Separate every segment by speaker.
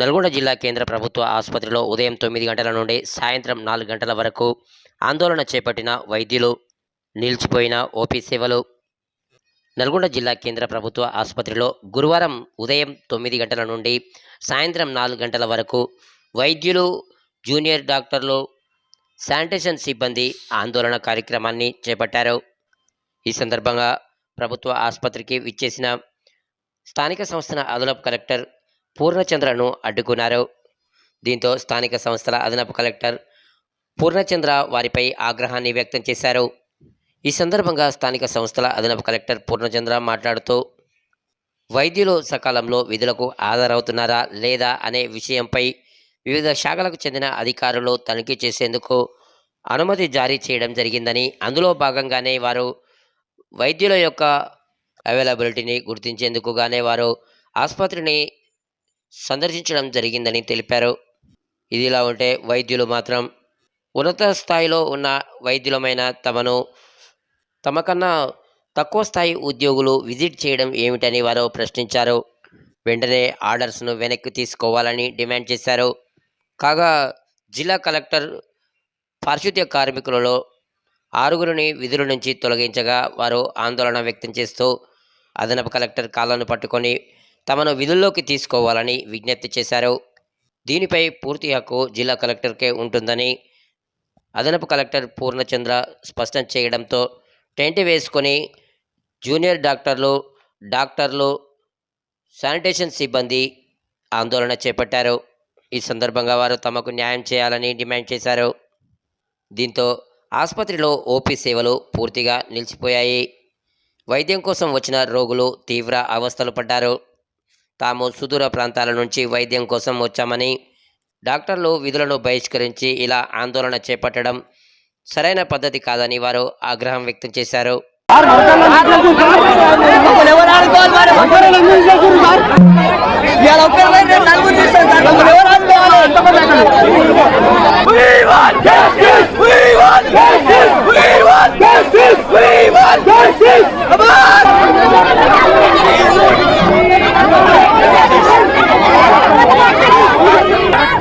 Speaker 1: నల్గొండ జిల్లా కేంద్ర ప్రభుత్వ ఆసుపత్రిలో ఉదయం తొమ్మిది గంటల నుండి సాయంత్రం నాలుగు గంటల వరకు ఆందోళన చేపట్టిన వైద్యులు నిలిచిపోయిన ఓపీ సేవలు. నల్గొండ జిల్లా కేంద్ర ప్రభుత్వ ఆసుపత్రిలో గురువారం ఉదయం తొమ్మిది గంటల నుండి సాయంత్రం నాలుగు గంటల వరకు వైద్యులు జూనియర్ డాక్టర్లు శానిటేషన్ సిబ్బంది ఆందోళన కార్యక్రమాన్ని చేపట్టారు. ఈ సందర్భంగా ప్రభుత్వ ఆసుపత్రికి విచ్చేసిన స్థానిక సంస్థల అదనపు కలెక్టర్ పూర్ణచంద్రను అడ్డుకున్నారు. దీంతో స్థానిక సంస్థల అదనపు కలెక్టర్ పూర్ణచంద్ర వారిపై ఆగ్రహాన్ని వ్యక్తం చేశారు. ఈ సందర్భంగా స్థానిక సంస్థల అదనపు కలెక్టర్ పూర్ణచంద్ర మాట్లాడుతూ వైద్యులు సకాలంలో విధులకు హాజరవుతున్నారా లేదా అనే విషయంపై వివిధ శాఖలకు చెందిన అధికారులు తనిఖీ చేసేందుకు అనుమతి జారీ చేయడం జరిగిందని అందులో భాగంగానే వారు వైద్యుల యొక్క అవైలబిలిటీని గుర్తించేందుకుగానే వారు ఆసుపత్రిని సందర్శించడం జరిగిందని తెలిపారు. ఇదిలా ఉంటే వైద్యులు మాత్రం ఉన్నత స్థాయిలో ఉన్న వైద్యులమైన తమను తమకన్నా తక్కువ స్థాయి ఉద్యోగులు విజిట్ చేయడం ఏమిటని వారు ప్రశ్నించారు. వెంటనే ఆర్డర్స్ను వెనక్కి తీసుకోవాలని డిమాండ్ చేశారు. కాగా జిల్లా కలెక్టర్ పారిశుద్ధ్య కార్మికులలో ఆరుగురిని విధుల నుంచి తొలగించగా వారు ఆందోళన వ్యక్తం చేస్తూ అదనపు కలెక్టర్ కాళ్ళను పట్టుకొని తమను విధుల్లోకి తీసుకోవాలని విజ్ఞప్తి చేశారు. దీనిపై పూర్తి హక్కు జిల్లా కలెక్టర్కే ఉంటుందని అదనపు కలెక్టర్ పూర్ణచంద్ర స్పష్టం చేయడంతో టెంట్ వేసుకొని జూనియర్ డాక్టర్లు డాక్టర్లు శానిటేషన్ సిబ్బంది ఆందోళన చేపట్టారు. ఈ సందర్భంగా వారు తమకు న్యాయం చేయాలని డిమాండ్ చేశారు. దీంతో ఆసుపత్రిలో ఓపీ సేవలు పూర్తిగా నిలిచిపోయాయి. వైద్యం కోసం వచ్చిన రోగులు తీవ్ర అవస్థలు పడ్డారు. తాము సుదూర ప్రాంతాల నుంచి వైద్యం కోసం వచ్చామని డాక్టర్లు విధులను బహిష్కరించి ఇలా ఆందోళన చేపట్టడం సరైన పద్ధతి కాదని వారు ఆగ్రహం వ్యక్తం చేశారు
Speaker 2: We want justice! We want justice sir మమ్మల్ని ఎవరు ఆదుకోవాలి?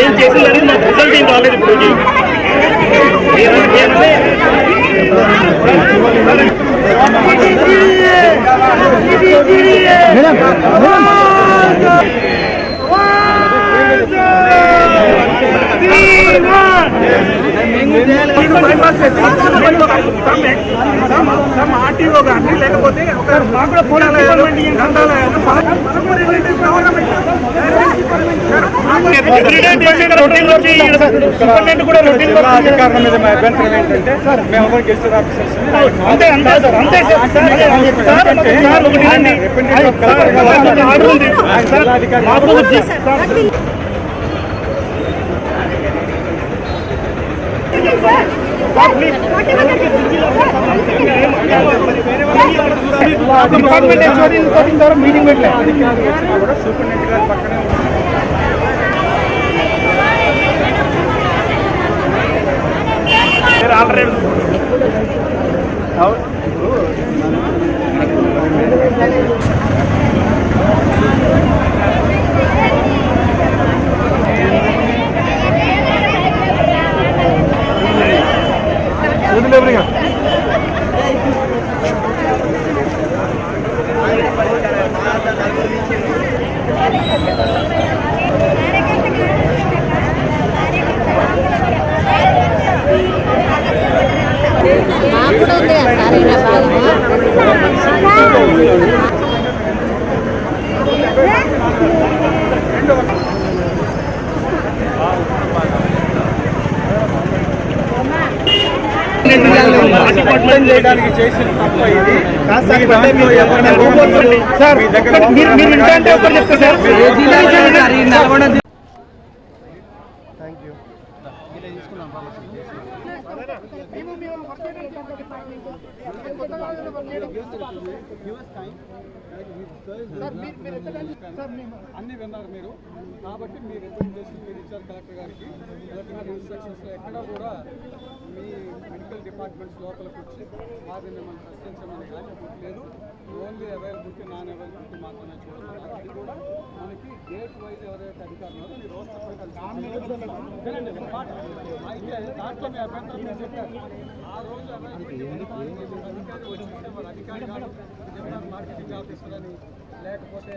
Speaker 3: ఏం చేసిందని మాకు రిజల్ట్ ఏం రాలేదు ఇప్పుడు ఆర్టీఓ కానీ లేకపోతే ఒక మాకు
Speaker 4: అధికారుల మీద మా అభ్యంతరం ఏంటంటే మేము ఎవరు గెస్ట్ ఆఫీసర్స్
Speaker 3: అంతే అంతే సార్ అంతే సార్ సార్ సార్ ఒకటి ఇవ్వండి. సార్ ఆర్డర్ ఉంది సార్ మాకు వచ్చి- సార్
Speaker 4: డిపార్ట్మెంట్ హెచ్ఓడి ద్వారా మీటింగ్ పెట్టలేదు సూపరింటెండెంట్ పక్కనే
Speaker 3: ఆల్రెడీ
Speaker 5: కూడా ఉంది కదా సార్
Speaker 4: చేయడానికి చేసిన తప్ప ఇది
Speaker 3: సార్ మీరు వింటా అంటే ఒకరు చెప్తా సార్ మేము మేము వర్క్ సార్ మీరు మీరు ఎత్తడానికి సార్ మేము
Speaker 4: అన్ని విన్నారు మీరు కాబట్టి మీ రిప్రజెంటేషన్ మీరు ఇచ్చారు కలెక్టర్ గారికి కలెక్టర్ గారి ఇన్స్ట్రక్షన్స్లో ఎక్కడా కూడా మీ మెడికల్ డిపార్ట్మెంట్స్ లోపలికి వచ్చి వారిని మిమ్మల్ని ప్రశ్నించమని కానీ లేదు. ఓన్లీ అవైలబిలిటీ నాన్ అవైలబిలిటీ మాత్రమే చూడాలి అది కూడా మనకి గేట్ వైజ్ ఎవరైతే అధికారులు మీరు రోజు అయితే దాంట్లో మీ అభ్యంతరం మీరు చెప్పారు. ఆ రోజు అవైలబిలిటీ అధికారి వచ్చి అధికారి కాదు మార్కెటింగ్ ఆఫీసర్ అని లేకపోతే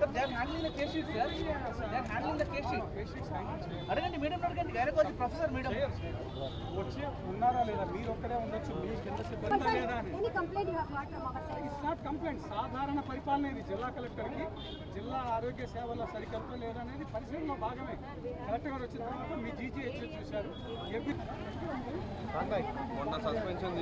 Speaker 2: sir they handling the case sheet sir they handling the case sheet అడగండి మేడం అడగండి. గైనకాలజీ ప్రొఫెసర్ మేడం
Speaker 4: వచ్చి ఉన్నారా లేదా? మీరు ఒక్కడే ఉండొచ్చు. మీ కింద సిబ్బంది
Speaker 5: But, sir,
Speaker 4: లేదా? ఇట్స్ నాట్ కంప్లైంట్ సాధారణ పరిపాలన ఇది జిల్లా కలెక్టర్కి. జిల్లా ఆరోగ్య సేవల సరికల్పన లేదనేది పరిశీలనలో భాగమే. కలెక్టర్ గారు వచ్చిన తర్వాత మీ జీజీహెచ్ చూశారు.
Speaker 6: మొన్న సస్పెన్షన్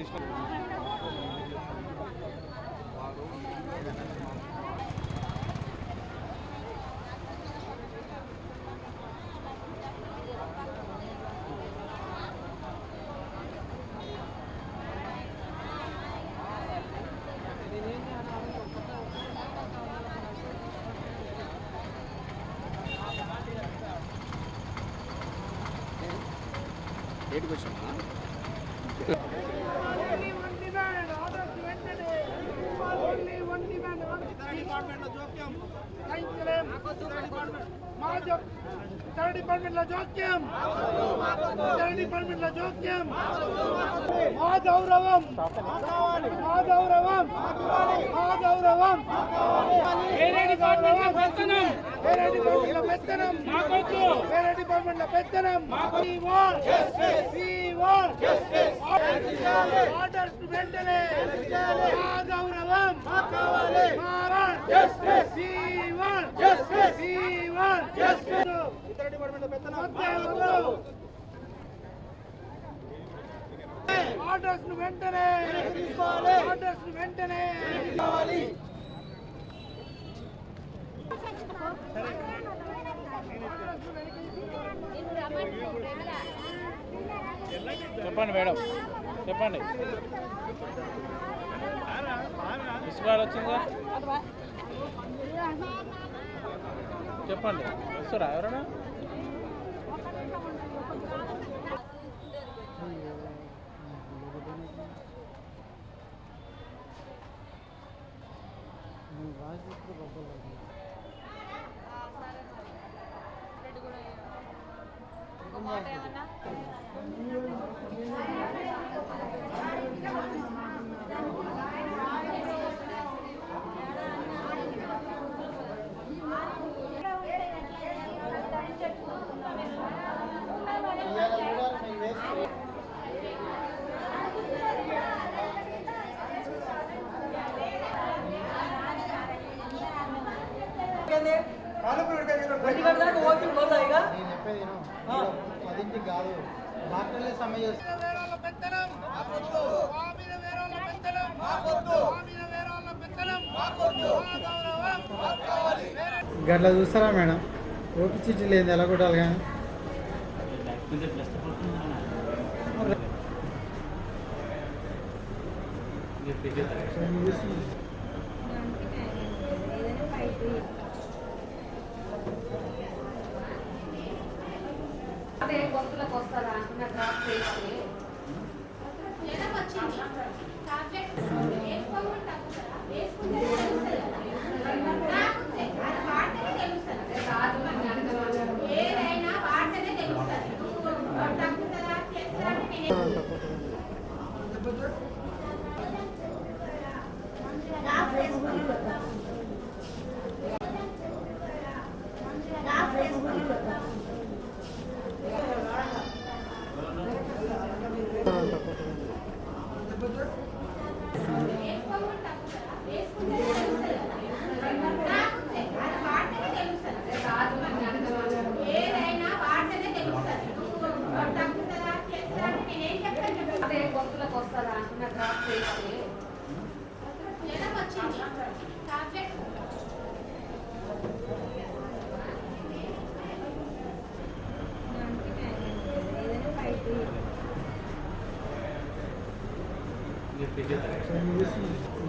Speaker 3: డిపార్ట్మెంట్లో జోక్యం. డిపార్ట్మెంట్లో జోక్యం. మా గౌరవం మా గౌరవం మా గౌరవం పెత్తనం. వేరే డిపార్ట్మెంట్లో పెత్తనం. వేరే డిపార్ట్మెంట్లో పెత్తనం. Orders వెంటనే మా గౌరవం. ఇతర డిపార్ట్మెంట్లో పెత్తనం. ఆర్డర్స్ను వెంటనే. ఆర్డర్స్ను వెంటనే. కావాలి
Speaker 7: చెప్పండి మేడం. చెప్పండి. ఇసుకాడు వచ్చిందా? చెప్పండి. వస్తారా ఎవరైనా?
Speaker 2: పదింటికి
Speaker 3: Thank you.
Speaker 8: గట్లా చూస్తారా మేడం? ఓపి చిట్టి లేదు ఎలా కొట్టాలి కానీ?
Speaker 5: అదే వస్తుందా అనుకున్న డ్రాప్ చేస్తే. వచ్చింది? ഉണ്ടാക്കും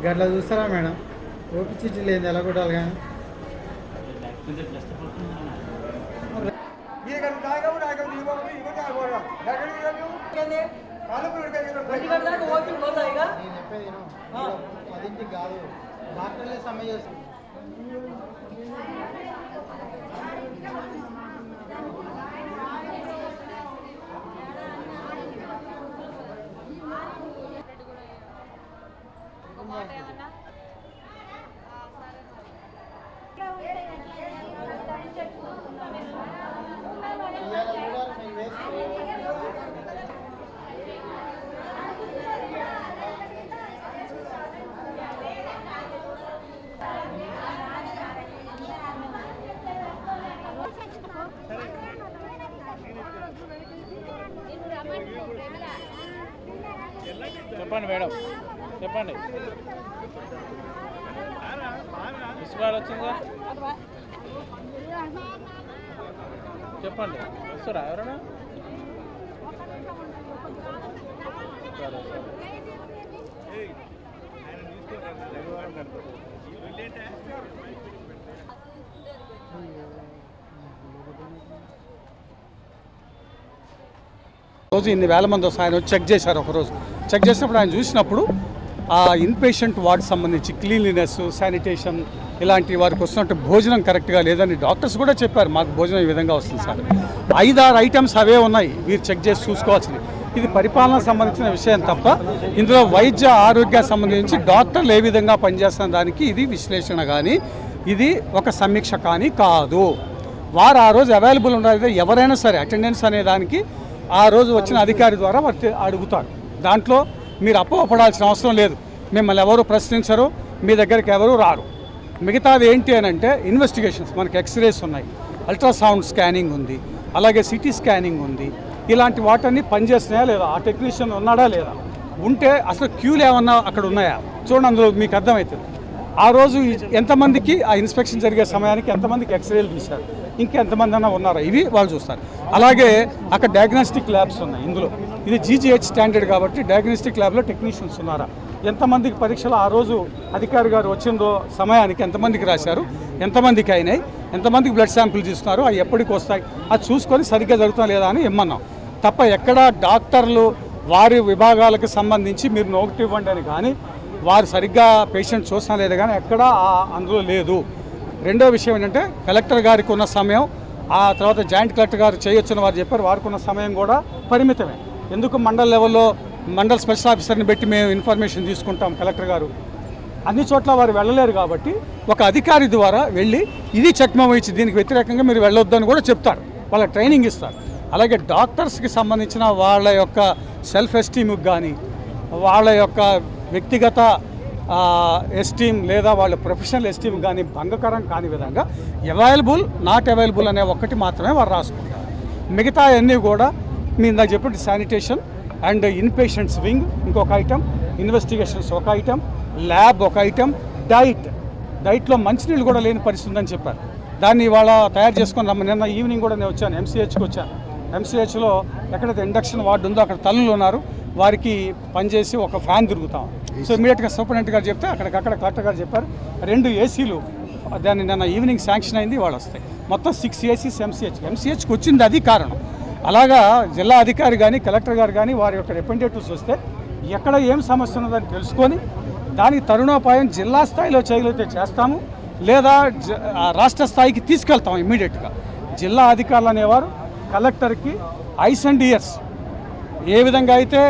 Speaker 8: గట్లా చూస్తారా మేడం? ఓపి చిట్టి లేని ఎలా కొట్టాలి కానీ? పదింటికి కాదు. డాక్టర్లే సమ్మె చేస్తారు ఇవాళ కూడా మేము వేసుకో
Speaker 7: చెప్పండి మేడం. చెప్పండి. మిస్ వచ్చిందా? సార్ చెప్పండి. వస్తారా ఎవరైనా? సరే సరే.
Speaker 4: రోజు ఇన్ని వేల మంది వస్తారు ఆయన వచ్చి చెక్ చేశారు ఒకరోజు చెక్ చేసినప్పుడు ఆయన చూసినప్పుడు ఆ ఇన్పేషెంట్ వార్డ్ సంబంధించి క్లీన్లీనెస్ శానిటేషన్ ఇలాంటి వారికి వస్తున్నట్టు భోజనం కరెక్ట్గా లేదని డాక్టర్స్ కూడా చెప్పారు. మాకు భోజనం ఈ విధంగా వస్తుంది సార్. ఐదారు ఐటమ్స్ అవే ఉన్నాయి. మీరు చెక్ చేసి చూసుకోవాల్సింది. ఇది పరిపాలన సంబంధించిన విషయం తప్ప ఇందులో వైద్య ఆరోగ్య సంబంధించి డాక్టర్లు ఏ విధంగా పనిచేస్తున్న దానికి ఇది విశ్లేషణ కానీ ఇది ఒక సమీక్ష కానీ కాదు. వారు ఆ రోజు అవైలబుల్ ఉండాలి ఎవరైనా సరే అటెండెన్స్ అనే దానికి ఆ రోజు వచ్చిన అధికారి ద్వారా వారు అడుగుతారు. దాంట్లో మీరు అప్పవపడాల్సిన అవసరం లేదు. మిమ్మల్ని ఎవరు ప్రశ్నించరు మీ దగ్గరికి ఎవరు రారు. మిగతాది ఏంటి అని అంటే ఇన్వెస్టిగేషన్స్ మనకి ఎక్స్రేస్ ఉన్నాయి. అల్ట్రాసౌండ్ స్కానింగ్ ఉంది అలాగే సిటీ స్కానింగ్ ఉంది. ఇలాంటి వాటన్ని పనిచేస్తున్నాయా లేదా? ఆ టెక్నీషియన్ ఉన్నాడా లేదా? ఉంటే అసలు క్యూలు ఏమన్నా అక్కడ ఉన్నాయా? చూడండి అందులో మీకు అర్థమవుతుంది ఆ రోజు ఎంతమందికి ఆ ఇన్స్పెక్షన్ జరిగే సమయానికి ఎంతమందికి ఎక్స్రేలు తీశారు? ఇంకా ఎంతమంది అన్నా ఉన్నారా? ఇవి వాళ్ళు చూస్తారు. అలాగే అక్కడ డయాగ్నోస్టిక్ ల్యాబ్స్ ఉన్నాయి ఇందులో. ఇది జీజీహెచ్ స్టాండర్డ్ కాబట్టి డయాగ్నోస్టిక్ ల్యాబ్లో టెక్నీషియన్స్ ఉన్నారా? ఎంతమందికి పరీక్షలు ఆ రోజు అధికారి గారు వచ్చిందో సమయానికి ఎంతమందికి రాశారు? ఎంతమందికి అయినాయి? ఎంతమందికి బ్లడ్ శాంపిల్ తీసుకున్నారు అవి ఎప్పటికి వస్తాయి? అది చూసుకొని సరిగ్గా జరుగుతుందా లేదా అని ఇమ్మన్నాం తప్ప ఎక్కడ డాక్టర్లు వారి విభాగాలకు సంబంధించి మీరు నోకటి ఇవ్వండి అని కానీ వారు సరిగ్గా పేషెంట్ చూసినా లేదు కానీ ఎక్కడా అందులో లేదు. రెండో విషయం ఏంటంటే కలెక్టర్ గారికి ఉన్న సమయం ఆ తర్వాత జాయింట్ కలెక్టర్ గారు చేయొచ్చని వారు చెప్పారు. వారికి ఉన్న సమయం కూడా పరిమితమే. ఎందుకు మండల్ లెవెల్లో మండల్ స్పెషల్ ఆఫీసర్ని పెట్టి మేము ఇన్ఫర్మేషన్ తీసుకుంటాం కలెక్టర్ గారు? అన్ని చోట్ల వారు వెళ్ళలేరు కాబట్టి ఒక అధికారి ద్వారా వెళ్ళి ఇది చక్మం ఇచ్చి దీనికి వ్యతిరేకంగా మీరు వెళ్ళొద్దని కూడా చెప్తారు. వాళ్ళ ట్రైనింగ్ ఇస్తారు. అలాగే డాక్టర్స్కి సంబంధించిన వాళ్ళ యొక్క సెల్ఫ్ ఎస్టీమ్కి కానీ వాళ్ళ యొక్క వ్యక్తిగత ఎస్టీమ్ లేదా వాళ్ళ ప్రొఫెషనల్ ఎస్టీమ్ కానీ భంగకరం కాని విధంగా అవైలబుల్ నాట్ అవైలబుల్ అనే ఒక్కటి మాత్రమే వారు రాసుకుంటారు. మిగతా అన్నీ కూడా మీ ఇందాక చెప్పినట్టు శానిటేషన్ అండ్ ఇన్పేషెంట్స్ వింగ్ ఇంకొక ఐటమ్ ఇన్వెస్టిగేషన్స్ ఒక ఐటమ్ ల్యాబ్ ఒక ఐటమ్ డైట్ డైట్లో మంచినీళ్ళు కూడా లేని పరిస్థితి ఉందని చెప్పారు. దాన్ని ఇవాళ తయారు చేసుకుని రమ్మ నిన్న ఈవినింగ్ కూడా నేను వచ్చాను ఎంసీహెచ్కి వచ్చాను. ఎంసీహెచ్లో ఎక్కడైతే ఇండక్షన్ వార్డు ఉందో అక్కడ తల్లులు ఉన్నారు. వారికి పనిచేసి ఒక ఫ్యాన్ తిరుగుతాం. సో ఇమీడియట్గా సూపరింటెండెంట్ గారు చెప్తే అక్కడికక్కడ కలెక్టర్ గారు చెప్పారు రెండు ఏసీలు దాన్ని నిన్న ఈవినింగ్ శాంక్షన్ అయింది వాళ్ళు వస్తాయి. మొత్తం సిక్స్ ఏసీస్ ఎంసీహెచ్. ఎంసీహెచ్కి వచ్చింది అది కారణం. అలాగా జిల్లా అధికారి కానీ కలెక్టర్ గారు కానీ వారి యొక్క రిప్రజెంటేటివ్స్ వస్తే ఎక్కడ ఏం సమస్య ఉన్నదని తెలుసుకొని దానికి తరుణోపాయం జిల్లా స్థాయిలో చేయగలిగితే చేస్తాము లేదా రాష్ట్ర స్థాయికి తీసుకెళ్తాం ఇమ్మీడియట్గా జిల్లా అధికారులు అనేవారు కలెక్టర్కి ఐస్ అండ్ ఇయర్స్ ఏ విధంగా అయితే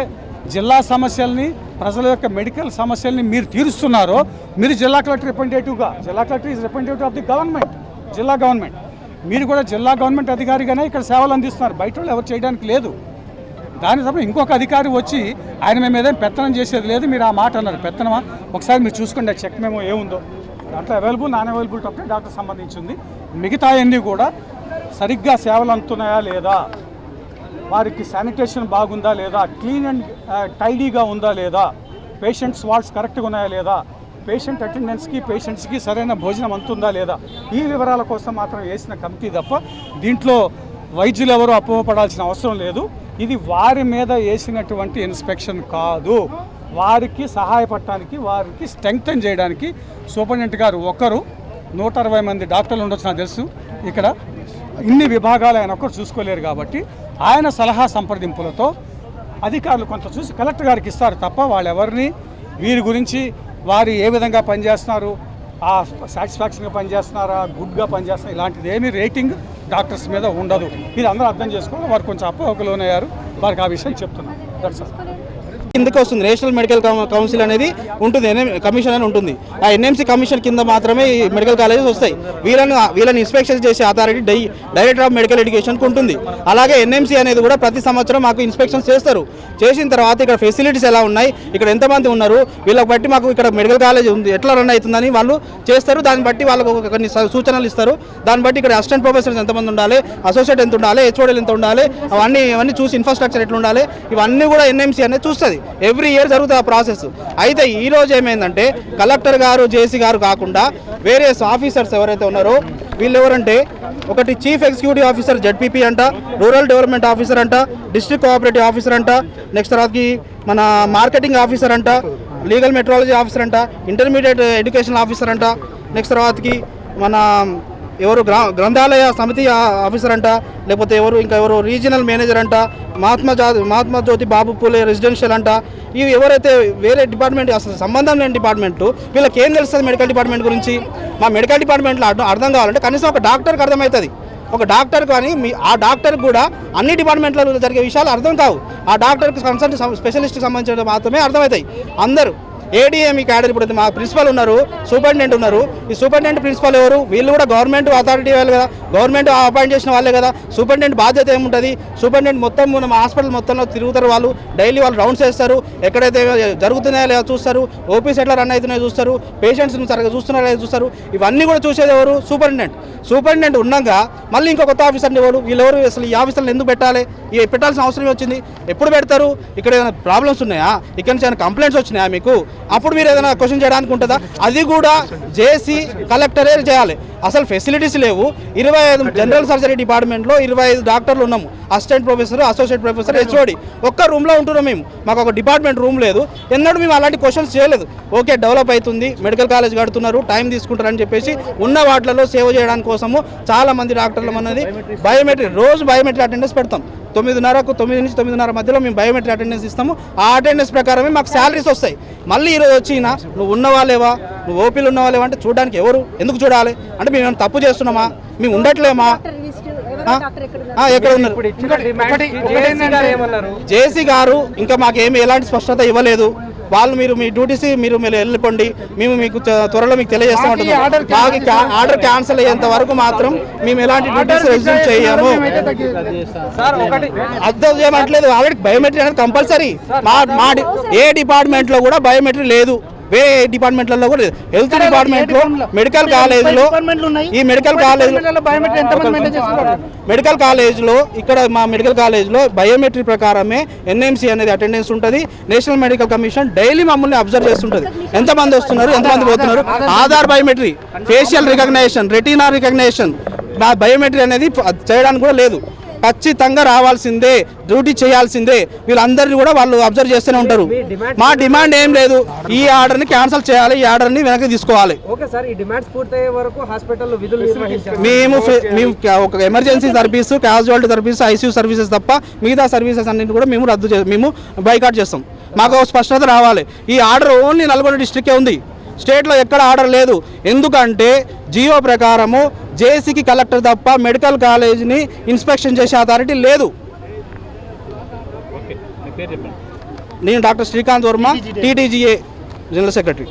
Speaker 4: జిల్లా సమస్యల్ని ప్రజల యొక్క మెడికల్ సమస్యల్ని మీరు తీరుస్తున్నారో మీరు జిల్లా కలెక్టర్ రిప్రజెంటేటివ్గా జిల్లా collector is representative of the government జిల్లా గవర్నమెంట్. మీరు కూడా జిల్లా గవర్నమెంట్ అధికారిగానే ఇక్కడ సేవలు అందిస్తున్నారు. బయట వాళ్ళు ఎవరు చేయడానికి లేదు. దాని తప్ప ఇంకొక అధికారి వచ్చి ఆయన మేము ఏదైనా పెత్తనం చేసేది లేదు. మీరు ఆ మాట అన్నారు. పెత్తనమా? ఒకసారి మీరు చూసుకోండి ఆ చెక్ మేము ఏముందో. దాంట్లో అవైలబుల్ నాన్ అవైలబుల్ తప్పే డాక్టర్ సంబంధించింది. మిగతా అన్నీ కూడా సరిగ్గా సేవలు అందుతున్నాయా లేదా? వారికి శానిటేషన్ బాగుందా లేదా? క్లీన్ అండ్ టైడీగా ఉందా లేదా? పేషెంట్స్ వార్డ్స్ కరెక్ట్గా ఉన్నాయా లేదా? పేషెంట్ అటెండెన్స్కి పేషెంట్స్కి సరైన భోజనం అందుతుందా లేదా? ఈ వివరాల కోసం మాత్రం వేసిన కమిటీ తప్ప దీంట్లో వైద్యులు ఎవరు అపోహపడాల్సిన అవసరం లేదు. ఇది వారి మీద వేసినటువంటి ఇన్స్పెక్షన్ కాదు. వారికి సహాయపడటానికి వారికి స్ట్రెంగ్తన్ చేయడానికి సూపరింటెండెంట్ గారు ఒకరు నూట అరవై మంది డాక్టర్లు ఉండొచ్చు నాకు తెలుసు. ఇక్కడ ఇన్ని విభాగాలు ఆయన ఒక్కరు చూసుకోలేరు కాబట్టి ఆయన సలహా సంప్రదింపులతో అధికారులు కొంత చూసి కలెక్టర్ గారికి ఇస్తారు తప్ప వాళ్ళెవరిని వీరి గురించి వారు ఏ విధంగా పనిచేస్తున్నారు ఆ సాటిస్ఫాక్షన్గా పనిచేస్తున్నారా గుడ్గా పనిచేస్తున్నారు ఇలాంటిది ఏమీ రేటింగ్ డాక్టర్స్ మీద ఉండదు. ఇది అందరూ అర్థం చేసుకోవాలి వారు కొంచెం అపోహకు లోనయ్యారు. వారికి ఆ విషయం చెప్తున్నాను దట్స్
Speaker 9: కిందకి వస్తుంది. నేషనల్ మెడికల్ కౌన్సిల్ అనేది ఉంటుంది ఎన్ఎం కమిషన్ అని ఉంటుంది. ఆ ఎన్ఎంసీ కమిషన్ కింద మాత్రమే ఈ మెడికల్ కాలేజెస్ వస్తాయి. వీళ్ళని వీళ్ళని ఇన్స్పెక్షన్ చేసే అథారిటీ డై డైరెక్టర్ ఆఫ్ మెడికల్ ఎడ్యుకేషన్కి ఉంటుంది. అలాగే ఎన్ఎంసీ అనేది కూడా ప్రతి సంవత్సరం మాకు ఇన్స్పెక్షన్స్ చేస్తారు. చేసిన తర్వాత ఇక్కడ ఫెసిలిటీస్ ఎలా ఉన్నాయి ఇక్కడ ఎంతమంది ఉన్నారు వీళ్ళకి బట్టి మాకు ఇక్కడ మెడికల్ కాలేజ్ ఉంది ఎట్లా రన్ అవుతుందని వాళ్ళు చేస్తారు. దాన్ని బట్టి వాళ్ళకు కొన్ని సూచనలు ఇస్తారు. దాన్ని బట్టి ఇక్కడ అసిస్టెంట్ ప్రొఫెసర్స్ ఎంతమంది ఉండాలి అసోసియేట్ ఎంత ఉండాలి హెచ్ఓడీలు ఎంత ఉండాలి అవన్నీ ఇవన్నీ చూసి ఇన్ఫ్రాస్ట్రక్చర్ ఎట్లా ఉండాలి ఇవన్నీ కూడా ఎన్ఎంసీ అనేది చూస్తుంది. ఎవ్రీ ఇయర్ జరుగుతుంది ఆ ప్రాసెస్. అయితే ఈ రోజు ఏమైందంటే కలెక్టర్ గారు జేసీ గారు కాకుండా వేరే ఆఫీసర్స్ ఎవరైతే ఉన్నారో వీళ్ళు ఎవరంటే ఒకటి చీఫ్ ఎగ్జిక్యూటివ్ ఆఫీసర్ జెడ్పీపీ అంట రూరల్ డెవలప్మెంట్ ఆఫీసర్ అంట డిస్ట్రిక్ట్ కోఆపరేటివ్ ఆఫీసర్ అంట నెక్స్ట్ తర్వాతకి మన మార్కెటింగ్ ఆఫీసర్ అంట లీగల్ మెట్రాలజీ ఆఫీసర్ అంట ఇంటర్మీడియట్ ఎడ్యుకేషన్ ఆఫీసర్ అంట నెక్స్ట్ తర్వాతకి మన ఎవరు గ్రా గ్రంథాలయ సమితి ఆఫీసర్ అంట లేకపోతే ఎవరు ఇంకా ఎవరు రీజనల్ మేనేజర్ అంట మహాత్మా జా మహాత్మా జ్యోతి బాబు పూలే రెసిడెన్షియల్ అంట ఇవి ఎవరైతే వేరే డిపార్ట్మెంట్ అసలు సంబంధం లేని డిపార్ట్మెంట్ వీళ్ళకి ఏం తెలుస్తుంది మెడికల్ డిపార్ట్మెంట్ గురించి మా మెడికల్ డిపార్ట్మెంట్లో అర్థం అర్థం కావాలంటే కనీసం ఒక డాక్టర్కి అర్థమవుతుంది. ఒక డాక్టర్ కానీ మీ ఆ డాక్టర్ కూడా అన్ని డిపార్ట్మెంట్లలో జరిగే విషయాలు అర్థం కావు. ఆ డాక్టర్కి కన్సల్ట్ స్పెషలిస్ట్కి సంబంధించిన మాత్రమే అర్థమవుతాయి. అందరూ ఏడీఎం ఈ క్యాడర్ ఇప్పుడు మా ప్రిన్సిపల్ ఉన్నారు సూపరింటెండెంట్ ఉన్నారు. ఈ సూపరింటెండెంట్ ప్రిన్సిపల్ ఎవరు? వీళ్ళు కూడా గవర్నమెంట్ అథారిటీ వాళ్ళు కదా. గవర్నమెంట్ అపాయింట్ చేసిన వాళ్ళే కదా. సూపరింటెండెంట్ బాధ్యత ఏముంటుంది? సూపరింటెండెంట్ మొత్తం మన హాస్పిటల్ మొత్తంలో తిరుగుతారు వాళ్ళు. డైలీ వాళ్ళు రౌండ్స్ వేస్తారు. ఎక్కడైతే జరుగుతున్నాయో లేదా చూస్తారు. ఓపీస్ ఎట్లా రన్ అవుతున్నాయో చూస్తారు. పేషెంట్స్ని సరిగ్గా చూస్తున్నారో లేదా చూస్తారు. ఇవన్నీ కూడా చూసేది ఎవరు? సూపరింటెండెంట్. సూపరింటెండెంట్ ఉన్నాక మళ్ళీ ఇంకో కొత్త ఆఫీసర్ని ఎవరు? వీళ్ళెవరు అసలు ఈ ఆఫీసర్లు ఎందుకు పెట్టాలి? ఈ పెట్టాల్సిన అవసరం వచ్చింది. ఎప్పుడు పెడతారు? ఇక్కడ ఏమైనా ప్రాబ్లమ్స్ ఉన్నాయా? ఇక్కడ నుంచి ఏమైనా కంప్లైంట్స్ వచ్చినాయా మీకు? అప్పుడు మీరు ఏదైనా క్వశ్చన్ చేయడానికి ఉంటుందా? అది కూడా జేసీ కలెక్టరే చేయాలి. అసలు ఫెసిలిటీస్ లేవు. ఇరవై ఐదు జనరల్ సర్జరీ డిపార్ట్మెంట్లో ఇరవై ఐదు డాక్టర్లు ఉన్నాము. Assistant professor associate professor HOD. ఒక్క రూమ్లో ఉంటున్నాం మేము. మాకు ఒక డిపార్ట్మెంట్ రూమ్ లేదు. ఎన్నడూ మేము అలాంటి క్వశ్చన్స్ చేయలేదు. ఓకే డెవలప్ అవుతుంది. మెడికల్ కాలేజ్ కడుతున్నారు. టైం తీసుకుంటారని చెప్పేసి ఉన్న వాటిలలో సేవ చేయడానికి కోసము చాలామంది డాక్టర్లు అన్నది బయోమెట్రిక్ రోజు బయోమెట్రిక్ అటెండెన్స్ పెడతాం. తొమ్మిదిన్నరకు తొమ్మిది నుంచి తొమ్మిదిన్నర మధ్యలో మేము బయోమెట్రిక్ అటెండెన్స్ ఇస్తాము. ఆ అటెండెన్స్ ప్రకారమే మాకు శాలరీస్ వస్తాయి. మళ్ళీ ఈరోజు వచ్చినా నువ్వు ఉన్నవాళ్ళేవా? నువ్వు ఓపీలు ఉన్నవాళ్ళేవా? అంటే చూడడానికి ఎవరు ఎందుకు చూడాలి? అంటే మేము తప్పు చేస్తున్నామా? మేము ఉండట్లేమా? ఎక్కడ ఉన్నారు? జేసీ గారు ఇంకా మాకేమి ఎలాంటి స్పష్టత ఇవ్వలేదు. వాళ్ళు మీరు మీ డ్యూటీస్ మీరు మీరు వెళ్ళిపోండి. మేము మీకు త్వ- త్వరలో మీకు తెలియజేస్తాం మాకు ఆర్డర్ క్యాన్సిల్ అయ్యేంత వరకు మాత్రం మేము ఎలాంటి డ్యూటీస్ రెజ్యూమ్ చేయము. అర్థం చేయమట్లేదు. ఆల్రెడీ బయోమెట్రీ అనేది కంపల్సరీ. మా మా ఏ డిపార్ట్మెంట్లో కూడా బయోమెట్రీ లేదు. వేరే డిపార్ట్మెంట్లలో కూడా హెల్త్ డిపార్ట్మెంట్లో మెడికల్ కాలేజ్లో ఈ మెడికల్ కాలేజ్ మెడికల్ కాలేజ్లో ఇక్కడ మా మెడికల్ కాలేజ్లో బయోమెట్రీ ప్రకారమే ఎన్ఎంసీ అనేది అటెండెన్స్ ఉంటుంది. నేషనల్ మెడికల్ కమిషన్ డైలీ మమ్మల్ని అబ్జర్వ్ చేస్తుంటది. ఎంతమంది వస్తున్నారు? ఎంతమంది పోతున్నారు? Aadhaar. Biometry facial recognition retina recognition నా బయోమెట్రీ అనేది చేయడానికి కూడా లేదు. ఖచ్చితంగా రావాల్సిందే డ్యూటీ చేయాల్సిందే. వీళ్ళందరినీ కూడా వాళ్ళు అబ్జర్వ్ చేస్తూనే ఉంటారు. మా డిమాండ్ ఏం లేదు. ఈ ఆర్డర్ని క్యాన్సిల్ చేయాలి ఈ ఆర్డర్ని వెనక్కి తీసుకోవాలి. మేము మేము ఒక emergency service casualty service ICU services తప్ప మిగతా సర్వీసెస్ అన్నింటి కూడా మేము రద్దు మేము బైకాట్ చేస్తాం. మాకు స్పష్టత రావాలి. ఈ ఆర్డర్ ఓన్లీ నల్గొండ డిస్ట్రిక్టే ఉంది. స్టేట్లో ఎక్కడ ఆర్డర్ లేదు. ఎందుకంటే జియో ప్రకారము జేసీకి కలెక్టర్ తప్ప మెడికల్ కాలేజ్ని ఇన్స్పెక్షన్ చేసే అథారిటీ లేదు. నేను doctor Srikanth Varma TTGA general secretary.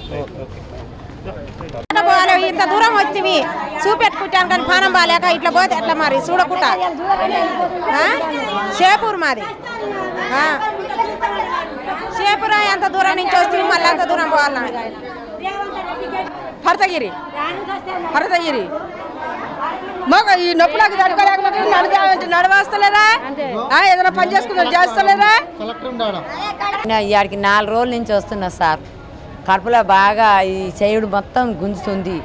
Speaker 10: పోవాలి ఇంత దూరం వచ్చివి. చూపెట్టుకుంటాను కానీ పానం బాగాలేక ఇట్లా పోతే ఎట్లా మరి? చూడకుండా? షేపూర్ మాది. షేపూర్ ఎంత దూరం నుంచి వస్తే మళ్ళీ అంత దూరం పోవాలన్నా భరతగిరి. భరతగిరి. మాకు ఈ నొప్పులకు తట్టుకోలేకపోతే నడవ నడవస్తలేదా ఆ, ఏదైనా పని చేసుకుందా
Speaker 8: ఉండాలా
Speaker 11: ఇక్కడికి నాలుగు రోజుల నుంచి వస్తున్నా సార్. కడుపులో బాగా ఈ చేయుడు మొత్తం గుంజుతుంది.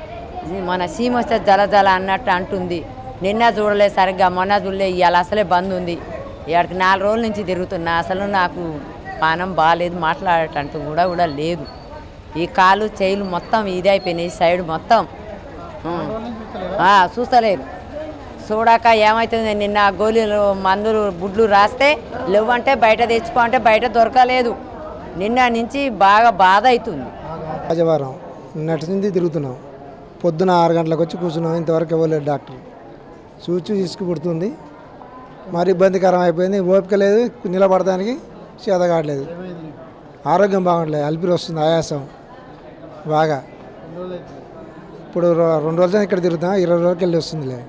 Speaker 11: మన సీమ వస్తే జల జల అన్నట్టు అంటుంది. నిన్న చూడలేదు సరిగ్గా మొన్న చూడలే ఇవాళ అసలే బంద్ ఉంది. ఇక్కడికి నాలుగు రోజుల నుంచి తిరుగుతున్నా. అసలు నాకు పానం బాగాలేదు మాట్లాడటంటూ కూడా కూడా లేదు. ఈ కాలు చేయిలు మొత్తం ఇది అయిపోయినాయి సైడ్ మొత్తం. చూస్తలేదు చూడాక ఏమవుతుంది నిన్న గోళీలు మందులు బుడ్లు రాస్తే లేవంటే బయట తెచ్చుకో అంటే బయట దొరకలేదు. నిన్న నుంచి బాగా బాధ అవుతుంది.
Speaker 8: రాజవారం నిన్నటి నుంచి తిరుగుతున్నాం. పొద్దున ఆరు గంటలకు వచ్చి కూర్చున్నాం. ఇంతవరకు ఇవ్వలేదు డాక్టర్. చూచి తీసుకుపుడుతుంది మరి ఇబ్బందికరం అయిపోయింది. ఓపిక లేదు. నిలబడడానికి చేత కావట్లేదు ఆరోగ్యం బాగుండలేదు అలిపిరి వస్తుంది ఆయాసం. బాగా. ఇప్పుడు రెండు రోజులు ఇక్కడ తిరుగుతాం ఇరవై రోజులకి వెళ్ళి వస్తుందిలే.